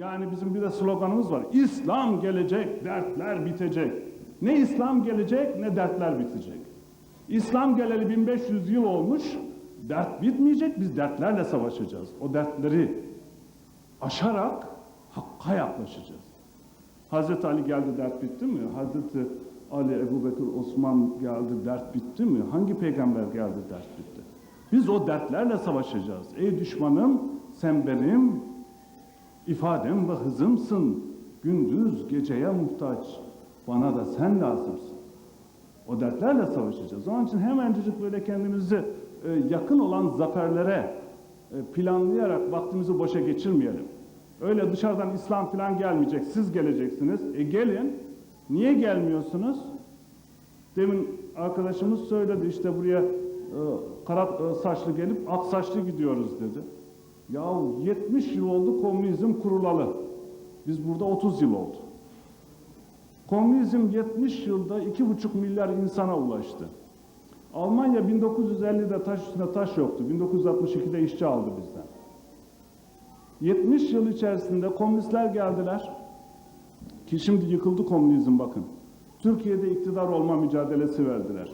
Yani bizim bir de sloganımız var. İslam gelecek, dertler bitecek. Ne İslam gelecek ne dertler bitecek. İslam geleli 1500 yıl olmuş, dert bitmeyecek, biz dertlerle savaşacağız. O dertleri aşarak Hakk'a yaklaşacağız. Hazreti Ali geldi dert bitti mi? Hazreti Ali, Ebu Bekir, Osman geldi dert bitti mi? Hangi peygamber geldi dert bitti? Biz o dertlerle savaşacağız. Ey düşmanım sen benim ifadem ve hızımsın. Gündüz geceye muhtaç. Bana da sen lazımsın. O dertlerle savaşacağız. Onun için hemencecik böyle kendimizi e, yakın olan zaferlere e, planlayarak vaktimizi boşa geçirmeyelim. Öyle dışarıdan İslam falan gelmeyecek, siz geleceksiniz. E gelin. Niye gelmiyorsunuz? Demin arkadaşımız söyledi işte buraya e, kara saçlı gelip ak saçlı gidiyoruz dedi. Ya 70 yıl oldu komünizm kurulalı. Biz burada 30 yıl oldu. Komünizm 70 yılda 2,5 milyar insana ulaştı. Almanya 1950'de taş üstüne taş yoktu. 1962'de işçi aldı bizden. 70 yıl içerisinde komünistler geldiler. Ki şimdi yıkıldı komünizm bakın. Türkiye'de iktidar olma mücadelesi verdiler.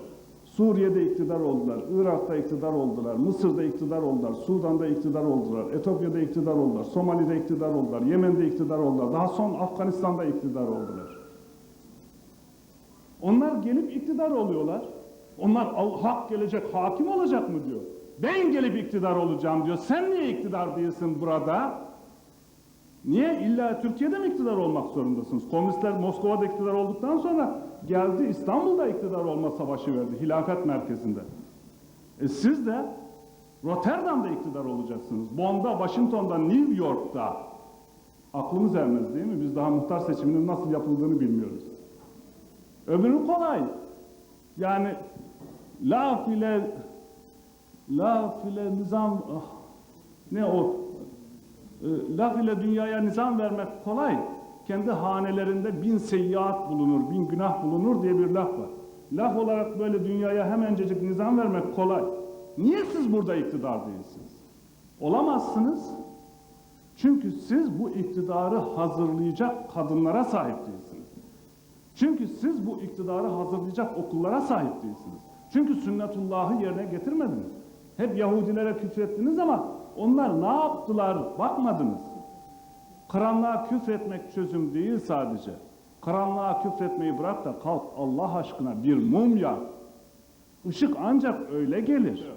Suriye'de iktidar oldular, Irak'ta iktidar oldular, Mısır'da iktidar oldular, Sudan'da iktidar oldular, Etiyopya'da iktidar oldular, Somali'de iktidar oldular, Yemen'de iktidar oldular, daha son Afganistan'da iktidar oldular. Onlar gelip iktidar oluyorlar. Onlar "Al- hak gelecek, hakim olacak mı diyor. Ben gelip iktidar olacağım diyor. Sen niye iktidar değilsin burada? Niye? İlla Türkiye'de mi iktidar olmak zorundasınız? Komünistler Moskova'da iktidar olduktan sonra geldi İstanbul'da iktidar olma savaşı verdi. Hilafet merkezinde. E siz de Rotterdam'da iktidar olacaksınız. Bonn'da, Washington'da, New York'ta. Aklımız ermez değil mi? Biz daha muhtar seçiminin nasıl yapıldığını bilmiyoruz. Öbürü kolay. Yani laf ile laf ile nizam ah, ne o laf ile dünyaya nizam vermek kolay. Kendi hanelerinde bin seyyiat bulunur, bin günah bulunur diye bir laf var. Laf olarak böyle dünyaya hemencecik nizam vermek kolay. Niye siz burada iktidar değilsiniz? Olamazsınız. Çünkü siz bu iktidarı hazırlayacak kadınlara sahip değilsiniz. Çünkü siz bu iktidarı hazırlayacak okullara sahip değilsiniz. Çünkü sünnetullahı yerine getirmediniz. Hep Yahudilere küfrettiniz ama onlar ne yaptılar bakmadınız. Karanlığa küfretmek çözüm değil sadece. Karanlığa küfretmeyi bırak da kalk Allah aşkına bir mum yak. Işık ancak öyle gelir.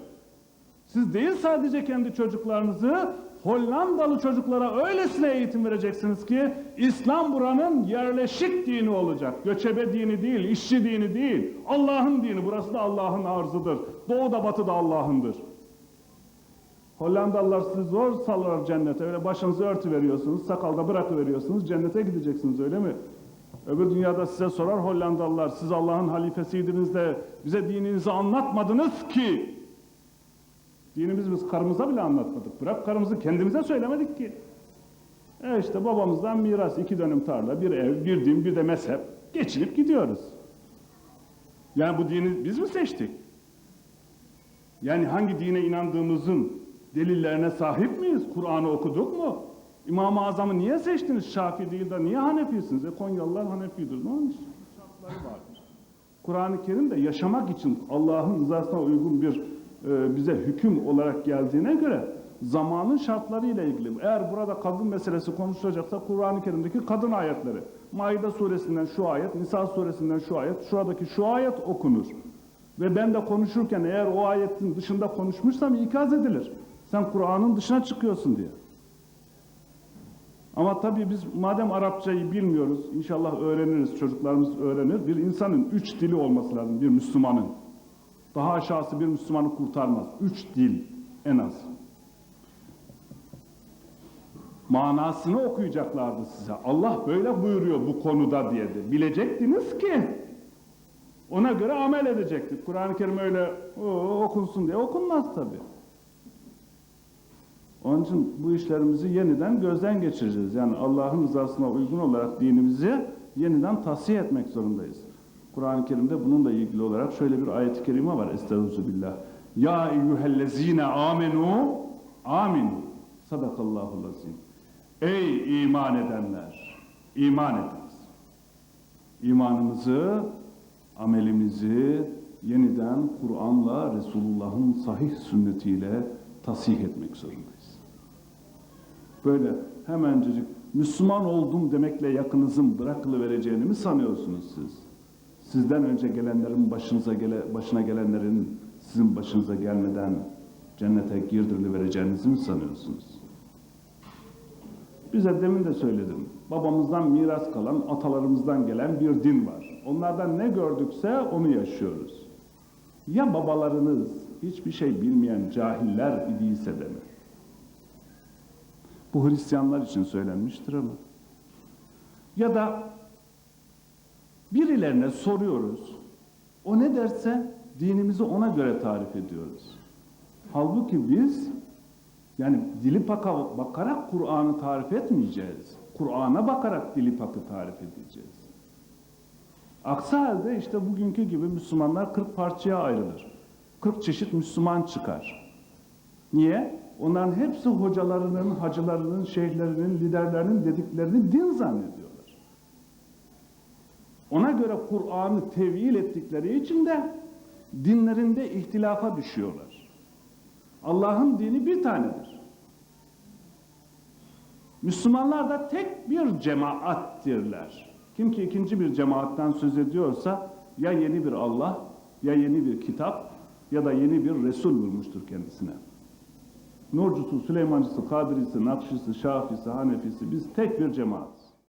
Siz değil sadece kendi çocuklarınızı Hollandalı çocuklara öylesine eğitim vereceksiniz ki İslam buranın yerleşik dini olacak. Göçebe dini değil, işçi dini değil. Allah'ın dini. Burası da Allah'ın arzıdır. Doğu da batı da Allah'ındır. Hollandalılar sizi zor sallar cennete. Öyle başınızı örtü veriyorsunuz, sakalda bırakıveriyorsunuz, cennete gideceksiniz öyle mi? Öbür dünyada size sorar Hollandalılar, siz Allah'ın halifesiydiniz de bize dininizi anlatmadınız ki. Dinimizi biz karımıza bile anlatmadık. Bırak karımızı kendimize söylemedik ki. E işte babamızdan miras iki dönüm tarla, bir ev, bir din, bir de mezhep. Geçinip gidiyoruz. Yani bu dini biz mi seçtik? Yani hangi dine inandığımızın delillerine sahip miyiz? Kur'an'ı okuduk mu? İmam-ı Azam'ı niye seçtiniz? Şafi değil de niye Hanefi'siniz? E Konyalılar Hanefi'dir. Ne olmuş? Kur'an-ı Kerim de yaşamak için Allah'ın rızasına uygun bir e, bize hüküm olarak geldiğine göre zamanın şartlarıyla ilgili. Eğer burada kadın meselesi konuşulacaksa Kur'an-ı Kerim'deki kadın ayetleri. Maide suresinden şu ayet, Nisa suresinden şu ayet, şuradaki şu ayet okunur. Ve ben de konuşurken eğer o ayetin dışında konuşmuşsam ikaz edilir. Sen Kur'an'ın dışına çıkıyorsun diye. Ama tabii biz madem Arapçayı bilmiyoruz, inşallah öğreniriz, çocuklarımız öğrenir. Bir insanın üç dili olması lazım, bir Müslümanın. Daha aşağısı bir Müslümanı kurtarmaz. Üç dil en az. Manasını okuyacaklardı size. Allah böyle buyuruyor bu konuda diye de. Bilecektiniz ki ona göre amel edecektik. Kur'an-ı Kerim öyle "Oo, okunsun diye okunmaz tabii. Onun için bu işlerimizi yeniden gözden geçireceğiz. Yani Allah'ın rızasına uygun olarak dinimizi yeniden tahsiye etmek zorundayız. Kur'an-ı Kerim'de bununla ilgili olarak şöyle bir ayet-i kerime var. Estağfirullah. Ya eyyühellezine amenu aminu. Sadakallahu lazim. Ey iman edenler! iman ediniz. İmanımızı, amelimizi yeniden Kur'an'la, Resulullah'ın sahih sünnetiyle tasih etmek zorundayız. Böyle hemencecik Müslüman oldum demekle yakınızın bırakılıvereceğini mi sanıyorsunuz siz? Sizden önce gelenlerin başınıza gele, başına gelenlerin sizin başınıza gelmeden cennete girdirilivereceğinizi mi sanıyorsunuz? Bize demin de söyledim. Babamızdan miras kalan, atalarımızdan gelen bir din var. Onlardan ne gördükse onu yaşıyoruz. Ya babalarınız hiçbir şey bilmeyen cahiller idiyse de mi? Bu Hristiyanlar için söylenmiştir ama. Ya da birilerine soruyoruz. O ne derse dinimizi ona göre tarif ediyoruz. Halbuki biz yani dili paka bakarak Kur'an'ı tarif etmeyeceğiz. Kur'an'a bakarak dili pakı tarif edeceğiz. Aksi halde işte bugünkü gibi Müslümanlar 40 parçaya ayrılır. 40 çeşit Müslüman çıkar. Niye? Onların hepsi hocalarının, hacılarının, şeyhlerinin, liderlerinin dediklerini din zannediyorlar. Ona göre Kur'an'ı tevil ettikleri için de dinlerinde ihtilafa düşüyorlar. Allah'ın dini bir tanedir. Müslümanlar da tek bir cemaattirler. Kim ki ikinci bir cemaatten söz ediyorsa ya yeni bir Allah, ya yeni bir kitap ya da yeni bir Resul bulmuştur kendisine. Nurcusu, Süleymancısı, Kadirisi, Nakşisi, Şafisi, Hanefisi biz tek bir cemaat.